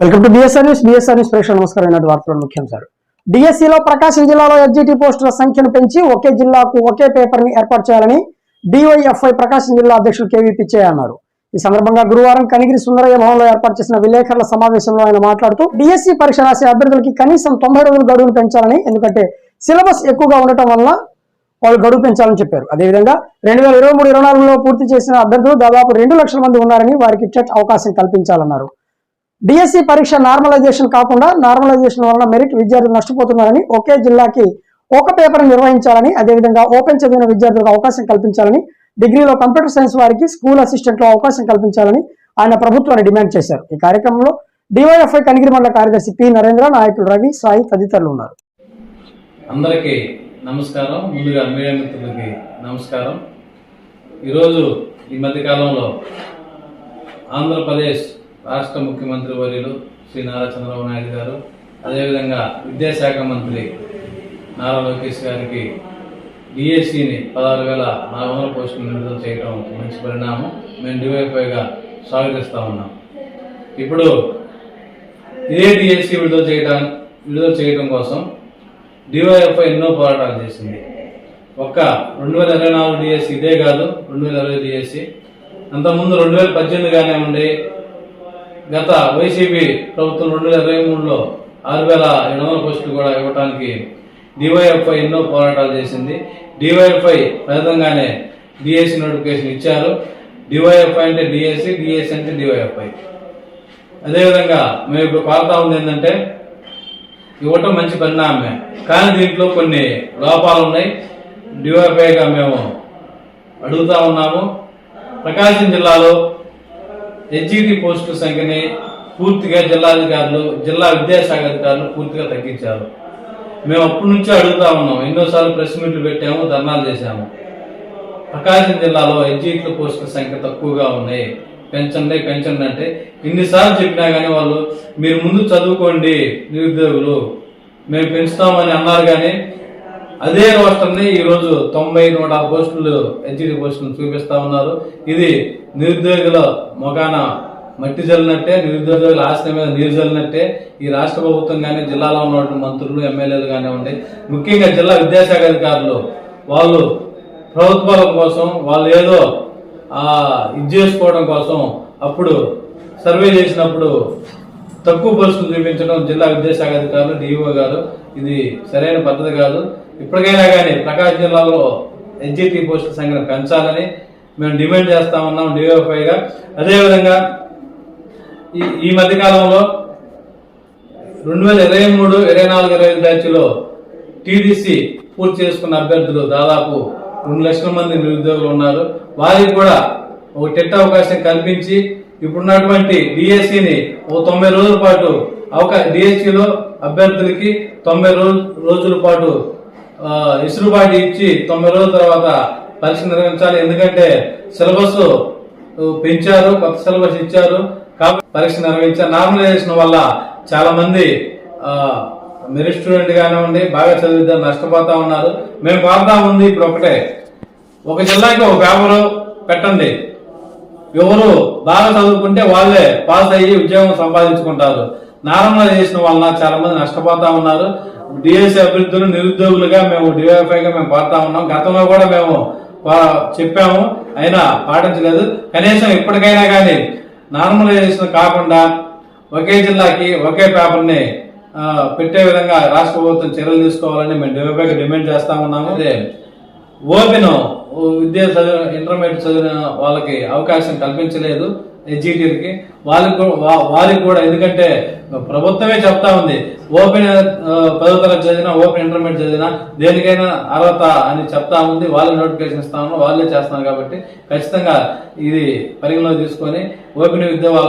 Welcome to BSR news. BSR news ప్రేక్షణ నమస్కారం. ఈనాటి ముఖ్యాంశాలు డిఎస్సిలో ప్రకాశం జిల్లాలో ఎస్జిటి పోస్టుల సంఖ్యను పెంచి ఒకే జిల్లాకు ఒకే పేపర్ని ఏర్పాటు చేయాలని డివైఎఫ్ఐ ప్రకాశం జిల్లా అధ్యక్షులు కేవీ పిచ్చయ్య అన్నారు. ఈ సందర్భంగా గురువారం కనిగిరి సుందరయ్య భవన్లో ఏర్పాటు చేసిన విలేకరుల సమావేశంలో ఆయన మాట్లాడుతూ డిఎస్సి పరీక్ష రాసే అభ్యర్థులకి కనీసం తొంభై రోజుల గడువును పెంచాలని ఎందుకంటే సిలబస్ ఎక్కువగా ఉండటం వల్ల వాళ్ళు గడువు పెంచాలని చెప్పారు. అదేవిధంగా రెండు వేల ఇరవై మూడు ఇరవై నాలుగులో పూర్తి చేసిన అభ్యర్థులు దాదాపు రెండు లక్షల మంది ఉన్నారని వారికి టెట్ అవకాశం కల్పించాలన్నారు. డిఎస్సి పరీక్ష నార్మలైజేషన్ కాకుండా నార్మలైజేషన్ వలన మెరిట్ విద్యార్థులు నష్టపోతున్నారని ఒకే జిల్లాకి ఒక పేపర్ నిర్వహించాలని అదేవిధంగా ఓపెన్ చదివిన విద్యార్థులకు అవకాశం కల్పించాలని డిగ్రీలో కంప్యూటర్ సైన్స్ వారికి స్కూల్ అసిస్టెంట్లో అవకాశం కల్పించాలని ఆయన ప్రభుత్వాన్ని డిమాండ్ చేశారు. ఈ కార్యక్రమంలో డివైఎఫ్ఐ కనిగిరి మండల కార్యదర్శి పి నరేంద్ర నాయకులు రవి సాయి తదితరులు ఉన్నారు. అందరికీ నమస్కారం. ముందుగా మీడియా మిత్రులకి నమస్కారం. ఈరోజు ఈ మధ్యకాలంలో ఆంధ్రప్రదేశ్ రాష్ట్ర ముఖ్యమంత్రి వర్యులు శ్రీ నారా చంద్రబాబు నాయుడు గారు అదేవిధంగా విద్యాశాఖ మంత్రి నారా లోకేష్ గారికి డిఎస్సిని పదహారు వేల నాలుగు వందల పోస్టులు విడుదల చేయడం మంచి పరిణామం. మేము డివైఫైగా స్వాగతిస్తూ ఉన్నాం. ఇప్పుడు ఇదే డిఎస్సి విడుదల చేయడం విడుదల చేయడం కోసం డివైఎఫ్ఐ ఎన్నో పోరాటాలు చేసింది. ఒక్క రెండు వేల ఇరవై నాలుగు డిఎస్సి ఇదే కాదు రెండు వేల ఇరవై డిఎస్సి. అంతకుముందు రెండు వేల పద్దెనిమిదిగానే ఉండి గత వైసీపీ ప్రభుత్వం రెండు వేల ఇరవై మూడులో ఆరు వేల ఎనిమిది వందల పోస్టులు కూడా ఇవ్వడానికి డివైఎఫ్ఐ ఎన్నో పోరాటాలు చేసింది. డివైఎఫ్ఐ ఫలితంగానే డిఎస్సి నోటిఫికేషన్ ఇచ్చారు. డివైఎఫ్ఐ అంటే డిఎస్సి డిఎస్సి అంటే డివైఎఫ్ఐ అదేవిధంగా మేము ఇప్పుడు కోరుతా ఉంది ఏంటంటే ఇవ్వటం మంచి పరిణామమే. కానీ దీంట్లో కొన్ని లోపాలు ఉన్నాయి. డివైఎఫ్ఐగా మేము అడుగుతా ఉన్నాము. ప్రకాశం జిల్లాలో హెచ్ఈడి పోస్టుల సంఖ్యని పూర్తిగా జిల్లాధికారులు జిల్లా విద్యాశాఖ అధికారులు పూర్తిగా తగ్గించారు. మేము అప్పటి నుంచి అడుగుతా ఉన్నాం. ఎన్నోసార్లు ప్రెస్ మీట్లు పెట్టాము ధర్నాలు చేశాము. ప్రకాశం జిల్లాలో ఎడ్జిట్ల పోస్టుల సంఖ్య తక్కువగా ఉన్నాయి. పెంచండి పెంచండి అంటే ఇన్నిసార్లు చెప్పినా కానీ వాళ్ళు మీరు ముందు చదువుకోండి నిరుద్యోగులు మేము పెంచుతామని అన్నారు కానీ అదే రోస్టర్ని ఈరోజు తొంభై నూట ఆరు పోస్టులు ఎడ్జిటి పోస్టులు చూపిస్తా ఉన్నారు. ఇది నిరుద్యోగుల మొగాన మట్టి జల్లినట్టే నిరుద్యోగుల ఆస్తి మీద నీరు జల్లినట్టే. ఈ రాష్ట్ర ప్రభుత్వం కానీ జిల్లాలో ఉన్నటువంటి మంత్రులు ఎమ్మెల్యేలు కానివ్వండి ముఖ్యంగా జిల్లా విద్యాశాఖ అధికారులు వాళ్ళు ప్రభుత్వాల కోసం వాళ్ళు ఏదో ఇది చేసుకోవడం కోసం అప్పుడు సర్వే చేసినప్పుడు తక్కువ పోస్టులు చూపించడం జిల్లా విద్యాశాఖ అధికారులు డిఓ గారు ఇది సరైన పద్ధతి కాదు. ఇప్పటికైనా కానీ ప్రకాశం జిల్లాలో ఎన్జిటి పోస్టుల సంఖ్యను పెంచాలని మేము డిమాండ్ చేస్తా ఉన్నాం డిఓఫైగా అదేవిధంగా ఈ ఈ మధ్యకాలంలో రెండు వేల ఇరవై మూడు ఇరవై నాలుగు ఇరవై ఐదు బ్యాచ్లో టీడీసీ పూర్తి చేసుకున్న అభ్యర్థులు దాదాపు రెండు లక్షల మంది నిరుద్యోగులు ఉన్నారు. వారికి కూడా ఒక టెట్ అవకాశం కల్పించి ఇప్పుడున్నటువంటి డిఎస్సిని ఓ తొంభై రోజుల పాటు అవకా డిఎస్సిలో అభ్యర్థులకి తొంభై రోజు రోజుల పాటు ఆ, ఇసులుబాటు ఇచ్చి తొంభై రోజుల తర్వాత పరీక్ష నిర్వహించాలి. ఎందుకంటే సిలబస్ పెంచారు కొత్త సిలబస్ ఇచ్చారు. కాబట్టి పరీక్ష నిర్వహించారు నార్మలైజేషన్ వల్ల చాలా మంది ఆ, మెరిట్ స్టూడెంట్ కానివ్వండి బాగా చదివిద్దాం నష్టపోతా ఉన్నారు. మేము కోరుతా ఉంది ఇప్పుడు ఒకటే. ఒక జిల్లాకి ఒక పేపరు పెట్టండి. ఎవరు బాగా చదువుకుంటే వాళ్ళే పాస్ అయ్యి ఉద్యోగం సంపాదించుకుంటారు. నార్మలైజేషన్ వలన చాలా మంది నష్టపోతా ఉన్నారు. డిఎస్సి అభ్యర్థులు నిరుద్యోగులుగా మేము డివైఫైగా మేము కోరుతా ఉన్నాం. గతంలో కూడా మేము చెప్పాము. అయినా పాటించలేదు. కనీసం ఇప్పటికైనా కానీ నార్మలైజేషన్ కాకుండా ఒకే జిల్లాకి ఒకే పేపర్ని పెట్టే విధంగా రాష్ట్ర ప్రభుత్వం చర్యలు తీసుకోవాలని మేము డివైఫైకి డిమాండ్ చేస్తా ఉన్నాము. అదే ఓపెన్ విద్య చదివిన ఇంటర్మీడియట్ చదివిన వాళ్ళకి అవకాశం కల్పించలేదు. ఎడ్జిటీలకి వాళ్ళకి వా- వారికి కూడా ఎందుకంటే ప్రభుత్వమే చెప్తా ఉంది. ఓపెన్ పదో తరగతి చదివినా ఓపెన్ ఇంటర్మీడియట్ చదివినా దేనికైనా అర్హత అని చెప్తా ఉంది. వాళ్ళే నోటిఫికేషన్ ఇస్తా ఉన్నారు. వాళ్ళే చేస్తున్నారు కాబట్టి ఖచ్చితంగా ఇది పరిగణలో తీసుకొని ఓపెన్ విద్య